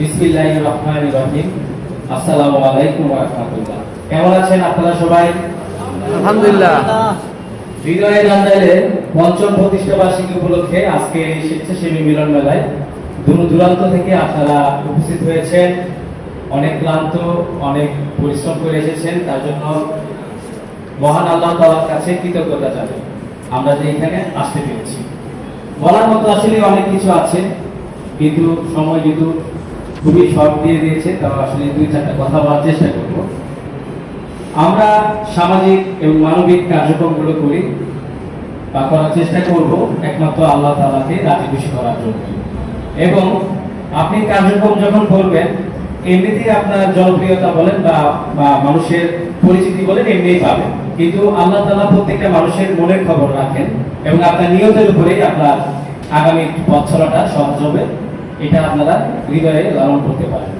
বিসমিল্লাহির রহমানির রহিম। আসসালামু আলাইকুম ওয়া কেমন আছেন আপনারা সবাই? আলহামদুলিল্লাহ। হৃদয়ের আন্দাজের পঞ্চম প্রতিষ্ঠা বার্ষিকী উপলক্ষে আজকে এই স্বেচ্ছাসেবী মিলন মেলায় দূর দূরান্ত থেকে আপনারা উপস্থিত হয়েছেন। অনেক ক্লান্ত অনেক পরিশ্রম করে এসেছেন। তার জন্য মহান আল্লাহ তাআলার কাছে কৃতজ্ঞতা জানাই। আমরা যে এখানে আসতে পেরেছি। বলার মতো আসলে অনেক কিছু আছে। কিন্তু সময় যেহেতু খুবই শর্ট দিয়ে দিয়েছে, তাও আসলে দুই চারটা কথা বলার চেষ্টা করব। আমরা সামাজিক এবং মানবিক কার্যক্রমগুলো করি বা করার চেষ্টা করব, একমাত্র আল্লাহ তাআলাকে রাজি খুশি করার জন্য। এবং আপনি কার্যক্রম যখন করবেন, এমনিতেই আপনার জনপ্রিয়তা বলেন বা মানুষের পরিচিতি বলেন এমনিই পাবেন। কিন্তু আল্লাহ তাআলা প্রত্যেকটা মানুষের মনের খবর রাখেন এবং আপনার নিয়তের উপরেই আপনার আগামী চলাটা সহজ হবে। এটা আপনারা হৃদয়ে লালন করতে পারেন।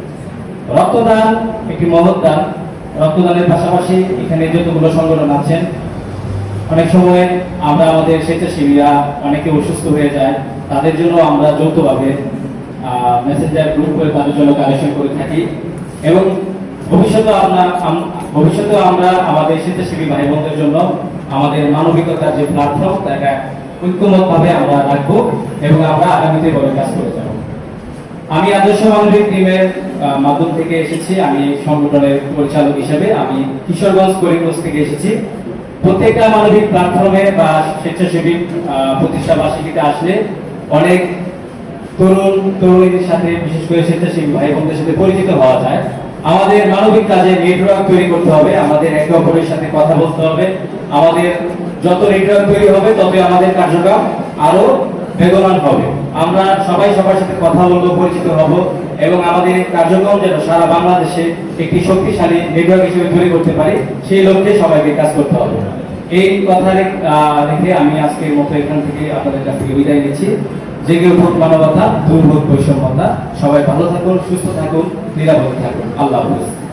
রক্তদান, একটি মহৎ দান রক্তদানের পাশাপাশি এখানে যতগুলো সংগঠন আছেন, অনেক সময় আমরা আমাদের স্বেচ্ছাসেবীরা অনেকে অসুস্থ হয়ে যায়, তাদের জন্য আমরা যৌথভাবে মেসেঞ্জার গ্রুপ করে তাদের জন্য কালেকশন করে থাকি এবং ভবিষ্যতে আমরা ভবিষ্যতে আমরা আমাদের স্বেচ্ছাসেবী ভাই বোনদের জন্য আমাদের মানবিকতার যে প্ল্যাটফর্ম তাকে ঐক্যমতভাবে আমরা রাখব এবং আমরা আগামীতে বড় কাজ করে যাব। আমি আদর্শ মানবিক টিমের মাধ্যম থেকে এসেছি। আমি সংগঠনের পরিচালক হিসেবে আমি কিশোরগঞ্জ করিমগঞ্জ থেকে এসেছি। প্রত্যেকটা মানবিক প্ল্যাটফর্মে বা স্বেচ্ছাসেবী প্রতিষ্ঠা বার্ষিকীতে আসলে অনেক তরুণ, তরুণীদের সাথে, বিশেষ করে স্বেচ্ছাসেবী ভাই বোনদের সাথে পরিচিত হওয়া যায়। আমাদের মানবিক কাজে নেটওয়ার্ক তৈরি করতে হবে, আমাদের একে অপরের সাথে কথা বলতে হবে। আমাদের যত নেটওয়ার্ক তৈরি হবে, ততই আমাদের কার্যক্রম আরও বেগবান হবে। আমরা সবাই সবার সাথে কথা বলব, পরিচিত হব এবং আমাদের কার্যক্রম যেন সারা বাংলাদেশে একটি শক্তিশালী নেটওয়ার্ক হিসেবে তৈরি করতে পারি, সেই লক্ষ্যে সবাইকে কাজ করতে হবে। এই কথা রেখ- আমি আজকের মতো এখান থেকে আপনাদের কাছ থেকে বিদায় নিচ্ছি। জেগে ভোট মানবতা দূর হোক বৈষম্যতা, সবাই ভালো থাকুন, সুস্থ থাকুন, নিরাপদ থাকুন। আল্লাহ হাফিজ।